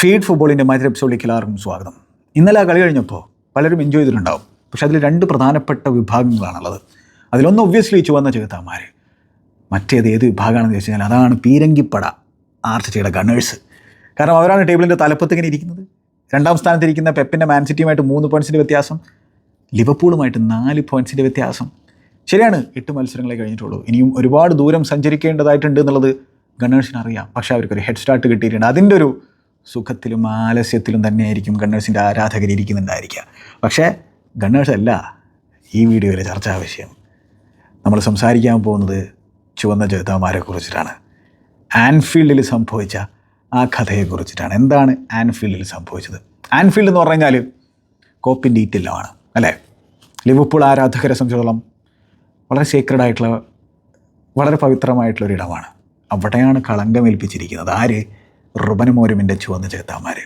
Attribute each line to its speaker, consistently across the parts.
Speaker 1: Feed ഫുട്ബോളിന്റെ മറ്റൊരു എപ്പിസോഡിലേക്ക് എല്ലാവർക്കും സ്വാഗതം. ഇന്നലെ ആ കളി കഴിഞ്ഞപ്പോൾ പലരും എൻജോയ് ചെയ്തിട്ടുണ്ടാവും. പക്ഷെ അതിൽ രണ്ട് പ്രധാനപ്പെട്ട വിഭാഗങ്ങളാണുള്ളത്. അതിലൊന്ന് ഒബ്വിയസ്ലി ചുവന്ന ചെകുത്താന്മാർ മറ്റേത് ഏത് വിഭാഗമാണെന്ന് ചോദിച്ചു കഴിഞ്ഞാൽ അതാണ് പീരങ്കിപ്പട ആർച്ചയുടെ ഗണേഴ്സ് കാരണം അവരാണ് ടേബിളിന്റെ തലപ്പത്ത് ഇങ്ങനെ ഇരിക്കുന്നത്. രണ്ടാം സ്ഥാനത്തിരിക്കുന്ന പെപ്പിന്റെ മാൻസിറ്റിയുമായിട്ട് മൂന്ന് പോയിന്റ്സിന്റെ വ്യത്യാസം. ലിവർപൂളുമായിട്ട് നാല് പോയിന്റ്സിന്റെ വ്യത്യാസം. ശരിയാണ് എട്ട് മത്സരങ്ങളെ കഴിഞ്ഞിട്ടുള്ളൂ. ഇനിയും ഒരുപാട് ദൂരം സഞ്ചരിക്കേണ്ടതായിട്ടുണ്ട് എന്നുള്ളത് ഗണ്ണേഴ്സിന് അറിയാം. പക്ഷേ അവർക്കൊരു ഹെഡ് സ്റ്റാർട്ട് കിട്ടിയിട്ടുണ്ട്. അതിന്റെ ഒരു സുഖത്തിലും ആലസ്യത്തിലും തന്നെയായിരിക്കും ഗണ്ണേഴ്സിന്റെ ആരാധകർ ഇരിക്കുന്നുണ്ടായിരിക്കുക. പക്ഷേ ഗണ്ണേഴ്സ് അല്ല ഈ വീഡിയോയിലെ ചർച്ചാ വിഷയം. നമ്മൾ സംസാരിക്കാൻ പോകുന്നത് ചുവന്ന ജേതാമാരെ കുറിച്ചിട്ടാണ്. ആൻഫീൽഡിൽ സംഭവിച്ച ആ കഥയെക്കുറിച്ചിട്ടാണ് എന്താണ് ആൻഫീൽഡിൽ സംഭവിച്ചത്? ആൻഫീൽഡ് എന്ന് പറഞ്ഞു കഴിഞ്ഞാൽ കോപ്പിന്റെ ഈറ്റില്ലമാണ് അല്ലേ? ലിവർപൂൾ ആരാധകരെ സംബന്ധിച്ചിടത്തോളം വളരെ സീക്രഡ് ആയിട്ടുള്ള വളരെ പവിത്രമായിട്ടുള്ള ഒരു ഇടമാണ് അവിടെയാണ് കളങ്കമേൽപ്പിച്ചിരിക്കുന്നത്. ആര്? റുബൻ മോരുമിന്റെ ചുവന്ന ചേത്താമാർ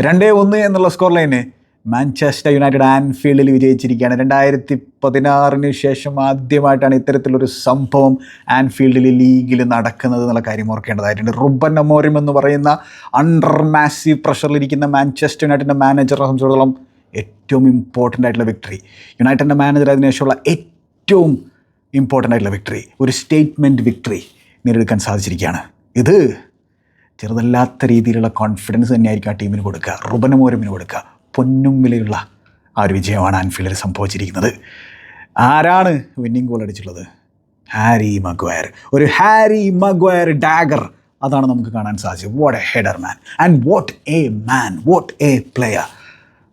Speaker 1: രണ്ടേ ഒന്ന് എന്നുള്ള സ്കോർ ലൈന് മാഞ്ചസ്റ്റർ യുണൈറ്റഡ് ആൻഫീൽഡിൽ വിജയിച്ചിരിക്കുകയാണ്. രണ്ടായിരത്തി പതിനാറിന് ശേഷം ആദ്യമായിട്ടാണ് ഇത്തരത്തിലൊരു സംഭവം ആൻഫീൽഡിൽ ലീഗിൽ നടക്കുന്നത് എന്നുള്ള കാര്യം ഓർക്കേണ്ടതായിട്ടുണ്ട്. റുബൻ അമോറിം എന്ന് പറയുന്ന അണ്ടർ മാസീവ് പ്രഷറിലിരിക്കുന്ന മാഞ്ചസ്റ്റർ യുണൈറ്റഡിന്റെ മാനേജറെ സംബന്ധിച്ചിടത്തോളം ഏറ്റവും ഇമ്പോർട്ടന്റ് ആയിട്ടുള്ള വിക്ടറി യുണൈറ്റഡിന്റെ മാനേജർ അതിനുശേഷമുള്ള ഏറ്റവും ഇമ്പോർട്ടന്റ് ആയിട്ടുള്ള വിക്ടറി ഒരു സ്റ്റേറ്റ്മെന്റ് വിക്ടറി നേടിയെടുക്കാൻ സാധിച്ചിരിക്കുകയാണ്. ഇത് ചെറുതല്ലാത്ത രീതിയിലുള്ള കോൺഫിഡൻസ് തന്നെയായിരിക്കും ആ ടീമിന് കൊടുക്കുക. റുബനമോരമിന് കൊടുക്കുക. പൊന്നും വിലയുള്ള ആ ഒരു വിജയമാണ് ആൻഫീൽഡിൽ സംഭവിച്ചിരിക്കുന്നത്. ആരാണ് വിന്നിംഗ് ഗോൾ അടിച്ചിട്ടുള്ളത്? Harry Maguire. ഒരു ഹാരി മഗ്വയർ ഡാഗർ അതാണ് നമുക്ക് കാണാൻ സാധിച്ചത്. What a header man and what a man what a player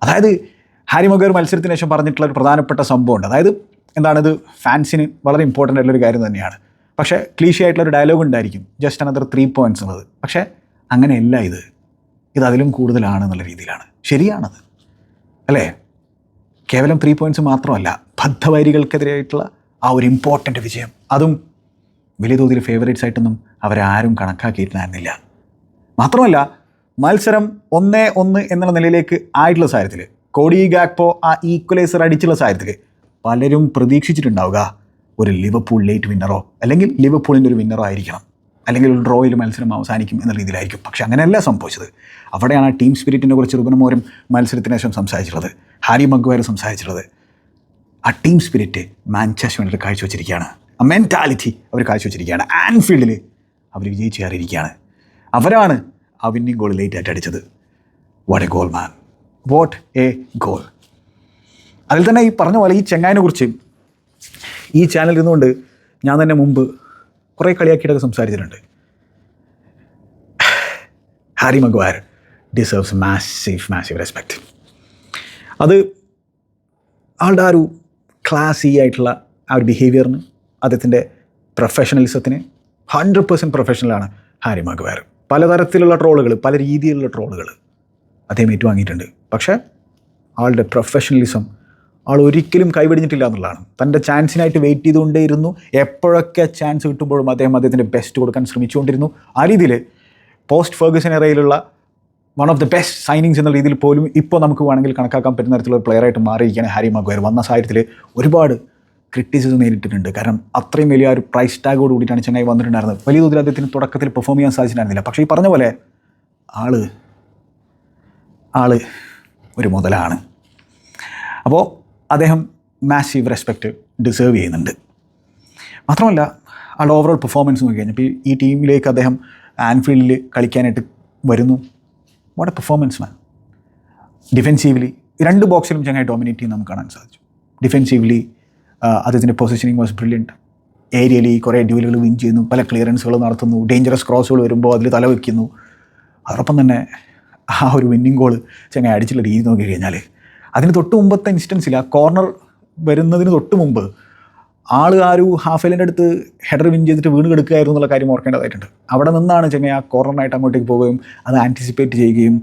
Speaker 1: അതായത് ഹാരി മഗ്വയർ മത്സരത്തിന് ശേഷം പറഞ്ഞിട്ടുള്ള ഒരു പ്രധാനപ്പെട്ട സംഭവമുണ്ട്. അതായത് എന്താണിത് ഫാൻസിന് വളരെ ഇമ്പോർട്ടന്റ് ആയിട്ടുള്ളൊരു കാര്യം തന്നെയാണ്. പക്ഷേ ക്ലീഷി ആയിട്ടുള്ള ഒരു ഡയലോഗ് ഉണ്ടായിരിക്കും. ജസ്റ്റ് അനദർ ത്രീ പോയിന്റ്സ് എന്നുള്ളത്. പക്ഷേ അങ്ങനെയല്ല ഇത്. ഇത് അതിലും കൂടുതലാണ് എന്നുള്ള രീതിയിലാണ്. ശരിയാണത്. അല്ലേ? കേവലം ത്രീ പോയിന്റ്സ് മാത്രമല്ല ബദ്ധവൈരികൾക്കെതിരായിട്ടുള്ള ആ ഒരു ഇമ്പോർട്ടന്റ് വിജയം. അതും വലിയ തോതിൽ ഫേവറേറ്റ്സ് ആയിട്ടൊന്നും അവരാരും കണക്കാക്കിയിട്ടുണ്ടായിരുന്നില്ല മാത്രമല്ല മത്സരം ഒന്നേ ഒന്ന് എന്നുള്ള നിലയിലേക്ക് ആയിട്ടുള്ള സാഹചര്യത്തിൽ കോടി ഗാക്പോ ആ ഈക്വലൈസർ അടിച്ചുള്ള സാഹചര്യത്തിൽ പലരും പ്രതീക്ഷിച്ചിട്ടുണ്ടാവുക. ഒരു ലിവർപൂൾ ലേറ്റ് വിന്നറോ അല്ലെങ്കിൽ ലിവർപൂളിന്റെ ഒരു വിന്നറോ ആയിരിക്കണം. അല്ലെങ്കിൽ ഒരു ഡ്രോയിൽ മത്സരം അവസാനിക്കും എന്ന രീതിയിലായിരിക്കും. പക്ഷേ അങ്ങനെയല്ല സംഭവിച്ചത്. അവിടെയാണ് ആ ടീം സ്പിരിറ്റിനെ കുറിച്ച് റുബനമോരും മത്സരത്തിന് ശേഷം സംസാരിച്ചിട്ടുള്ളത്. ഹാരി മഗ്വയർ സംസാരിച്ചിട്ടുള്ളത്. ആ ടീം സ്പിരിറ്റ് മാഞ്ചസ്റ്റർ യുണൈറ്റഡ് കാഴ്ചവെച്ചിരിക്കുകയാണ്. ആ മെന്റാലിറ്റി അവർ കാഴ്ചവെച്ചിരിക്കുകയാണ്. ആൻഫീൽഡിൽ അവർ വിജയിച്ചു കയറിയിരിക്കുകയാണ്. അവരാണ് ആ വിന്നിംഗ് ഗോൾ ലേറ്റ് ആയിട്ട് അടിച്ചത്. What a goal man what a goal അതിൽ തന്നെ ഈ പറഞ്ഞ പോലെ ഈ ചെങ്ങായിനെ കുറിച്ച് ഈ ചാനൽ ഇരുന്നുകൊണ്ട് ഞാൻ തന്നെ മുമ്പ് കുറേ കളിയാക്കിയിട്ടൊക്കെ സംസാരിച്ചിട്ടുണ്ട്. Harry Maguire deserves massive massive respect അത് ആളുടെ ആ ഒരു ക്ലാസി ആയിട്ടുള്ള ആ ഒരു ബിഹേവിയറിന് അദ്ദേഹത്തിന്റെ പ്രൊഫഷണലിസത്തിന് ഹൺഡ്രഡ് പെർസെന്റ് പ്രൊഫഷണലാണ് ഹാരി മഗ്വയർ പലതരത്തിലുള്ള ട്രോളുകൾ പല രീതിയിലുള്ള ട്രോളുകൾ അദ്ദേഹം ഏറ്റുവാങ്ങിയിട്ടുണ്ട്. പക്ഷേ ആളുടെ പ്രൊഫഷണലിസം ആൾ ഒരിക്കലും കൈവടിഞ്ഞിട്ടില്ല എന്നുള്ളതാണ്. തന്റെ ചാൻസിനായിട്ട് വെയിറ്റ് ചെയ്തുകൊണ്ടേയിരുന്നു. എപ്പോഴൊക്കെ ചാൻസ് കിട്ടുമ്പോഴും അദ്ദേഹം അദ്ദേഹത്തിന്റെ ബെസ്റ്റ് കൊടുക്കാൻ ശ്രമിച്ചുകൊണ്ടിരുന്നു. ആ രീതിയിൽ post Ferguson എറയിലുള്ള one of the best signings എന്ന രീതിയിൽ പോലും ഇപ്പോൾ നമുക്ക് വേണമെങ്കിൽ കണക്കാക്കാൻ പറ്റുന്ന തരത്തിലുള്ള പ്ലെയറായിട്ട് മാറിയിരിക്കുകയാണ് ഹാരി മഗ്വയർ. വന്ന സാഹചര്യത്തിൽ ഒരുപാട് ക്രിറ്റിസിസം നേരിട്ടിട്ടുണ്ട്. കാരണം അത്രയും വലിയ ഒരു പ്രൈസ് ടാഗോട് കൂടിയിട്ടാണ് ചെന്നൈ വന്നിട്ടുണ്ടായിരുന്നത്. വലിയ തോതിൽ അദ്ദേഹത്തിന് തുടക്കത്തിൽ പെർഫോം ചെയ്യാൻ സാധിച്ചിട്ടുണ്ടായിരുന്നില്ല. പക്ഷേ ഈ പറഞ്ഞ പോലെ ആൾ ആൾ ഒരു മുതലാണ്. അപ്പോൾ അദ്ദേഹം മാസീവ് റെസ്പെക്റ്റ് ഡിസേർവ് ചെയ്യുന്നുണ്ട്. മാത്രമല്ല ആളുടെ ഓവറോൾ പെർഫോമൻസ് നോക്കി കഴിഞ്ഞപ്പോൾ ഈ ടീമിലേക്ക് അദ്ദേഹം ആൻഫീൽഡിൽ കളിക്കാനായിട്ട് വരുന്നു. What a performance man defensively രണ്ട് ബോക്സിലും ചങ്ങായി ഡോമിനേറ്റ് ചെയ്യുന്ന നമുക്ക് കാണാൻ സാധിച്ചു. ഡിഫെൻസീവ്ലി അദ്ദേഹത്തിന്റെ പൊസിഷനിങ് വാസ് ബ്രില്യന്റ് ഏരിയയിൽ കുറേ ഡ്യൂലുകൾ വിൻ ചെയ്യുന്നു. പല ക്ലിയറൻസുകൾ നടത്തുന്നു. ഡേഞ്ചറസ് ക്രോസുകൾ വരുമ്പോൾ അതിൽ തല വയ്ക്കുന്നു അതോടൊപ്പം തന്നെ ആ ഒരു വിന്നിങ് ഗോൾ ചങ്ങായി അടിച്ചുള്ള രീതി നോക്കി കഴിഞ്ഞാൽ അതിന് തൊട്ട് മുമ്പത്തെ ഇൻസ്റ്റൻസിൽ ആ കോർണർ വരുന്നതിന് തൊട്ട് മുമ്പ് ആൾ ആ ഒരു ഹാഫ് എല്ലിന്റെ അടുത്ത് ഹെഡർ വിൻ ചെയ്തിട്ട് വീണ് കിടക്കുകയായിരുന്നു എന്നുള്ള കാര്യം ഓർക്കേണ്ടതായിട്ടുണ്ട്. അവിടെ നിന്നാണ് ചെങ്ങ ആ കോർണറായിട്ട് അങ്ങോട്ടേക്ക് പോവുകയും അത് ആന്റിസിപ്പേറ്റ് ചെയ്യുകയും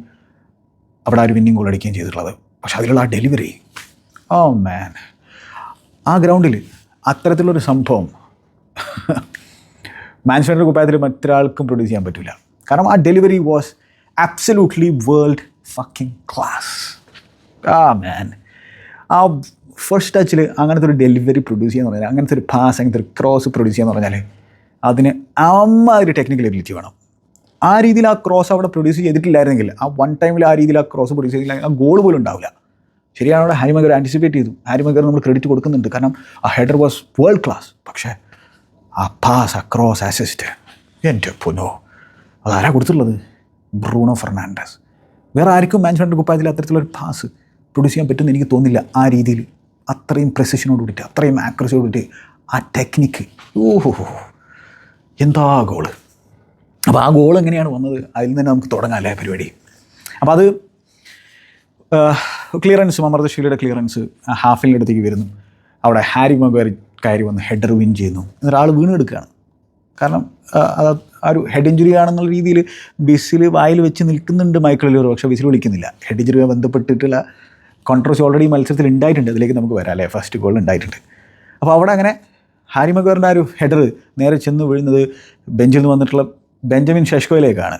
Speaker 1: അവിടെ ആ ഒരു വിന്നിങ് ഗോൾ അടിക്കുകയും ചെയ്തിട്ടുള്ളത്. പക്ഷേ അതിലുള്ള ആ ഡെലിവറി ഓ മാൻ ആ ഗ്രൗണ്ടിൽ അത്തരത്തിലുള്ളൊരു സംഭവം മാൻസ്ഫാന്റെ കുപ്പായത്തിൽ മറ്റൊരാൾക്കും പ്രൊഡ്യൂസ് ചെയ്യാൻ പറ്റില്ല കാരണം ആ delivery was absolutely world fucking class ആ മാൻ ആ ഫസ്റ്റ് ടച്ചിൽ അങ്ങനത്തെ ഒരു ഡെലിവറി പ്രൊഡ്യൂസ് ചെയ്യാന്ന് പറഞ്ഞാൽ അങ്ങനത്തെ ഒരു പാസ് അങ്ങനത്തെ ഒരു ക്രോസ് പ്രൊഡ്യൂസ് ചെയ്യാന്ന് പറഞ്ഞാൽ അതിന് അമ്മ ഒരു ടെക്നിക്കൽ എബിലിറ്റി വേണം. ആ രീതിയിൽ ആ ക്രോസ് അവിടെ പ്രൊഡ്യൂസ് ചെയ്തിട്ടില്ലായിരുന്നെങ്കിൽ ആ വൺ ടൈമിൽ ആ രീതിയിൽ ആ ക്രോസ് പ്രൊഡ്യൂസ് ചെയ്തില്ലെങ്കിൽ ആ ഗോൾ പോലും ഉണ്ടാവില്ല. ശരിയാണ് അവിടെ ഹാരിമഗർ ആന്റിസിപ്പേറ്റ് ചെയ്തു. ഹാരിമഗർ നമ്മൾ ക്രെഡിറ്റ് കൊടുക്കുന്നുണ്ട്. കാരണം ആ ഹെഡർ വാസ് വേൾഡ് ക്ലാസ് പക്ഷേ ആ പാസ് ആ ക്രോസ് അസിസ്റ്റ് എന്റെ പൊന്നോ അതാരാ കൊടുത്തിട്ടുള്ളത്? Bruno Fernandes. വേറെ ആർക്കും മാൻസ് കുപ്പായത്തിൽ അത്തരത്തിലൊരു പാസ് പ്രൊഡ്യൂസ് ചെയ്യാൻ പറ്റുമെന്ന് എനിക്ക് തോന്നുന്നില്ല ആ രീതിയിൽ. അത്രയും പ്രസിഷനോട് കൂടിയിട്ട് അത്രയും ആക്യുറസിയോട് കൂടിയിട്ട് ആ ടെക്നിക്ക് ഓഹോ എന്താ ഗോൾ അപ്പോൾ ആ ഗോൾ എങ്ങനെയാണ് വന്നത്? അതിൽ നിന്ന് തന്നെ നമുക്ക് തുടങ്ങാം അല്ലേ പരിപാടി? അപ്പോൾ അത് ക്ലിയറൻസ് അമൃതശീലയുടെ ക്ലിയറൻസ് ഹാഫിന്റെ അടുത്തേക്ക് വരുന്നു. അവിടെ ഹാരി മഗർ കയറി വന്ന് ഹെഡർ വിൻ ചെയ്യുന്നു. എന്നൊരാൾ വീണെടുക്കുകയാണ്. കാരണം അത് ആ ഒരു ഹെഡ് ഇഞ്ചുറി ആണെന്നുള്ള രീതിയിൽ ബിസിൽ വായിൽ വെച്ച് നിൽക്കുന്നുണ്ട് മൈക്കിൾ ഒരു പക്ഷേ ബിസിൽ വിളിക്കുന്നില്ല. ഹെഡ് ഇഞ്ചുറിയുമായി ബന്ധപ്പെട്ടിട്ടുള്ള കോൺട്രവേഴ്സി ഓൾറെഡി മത്സരത്തിൽ ഉണ്ടായിട്ടുണ്ട്. അതിലേക്ക് നമുക്ക് വരാം അല്ലേ? ഫസ്റ്റ് ഗോൾ ഉണ്ടായിട്ടുണ്ട്. അപ്പോൾ അവിടെ അങ്ങനെ ഹാരി മഗറിന്റെ ആ ഒരു ഹെഡർ നേരെ ചെന്ന് വീഴുന്നത് ബെഞ്ചിൽ നിന്ന് വന്നിട്ടുള്ള ബെഞ്ചമിൻ ഷെഷ്കോയിലേക്കാണ്.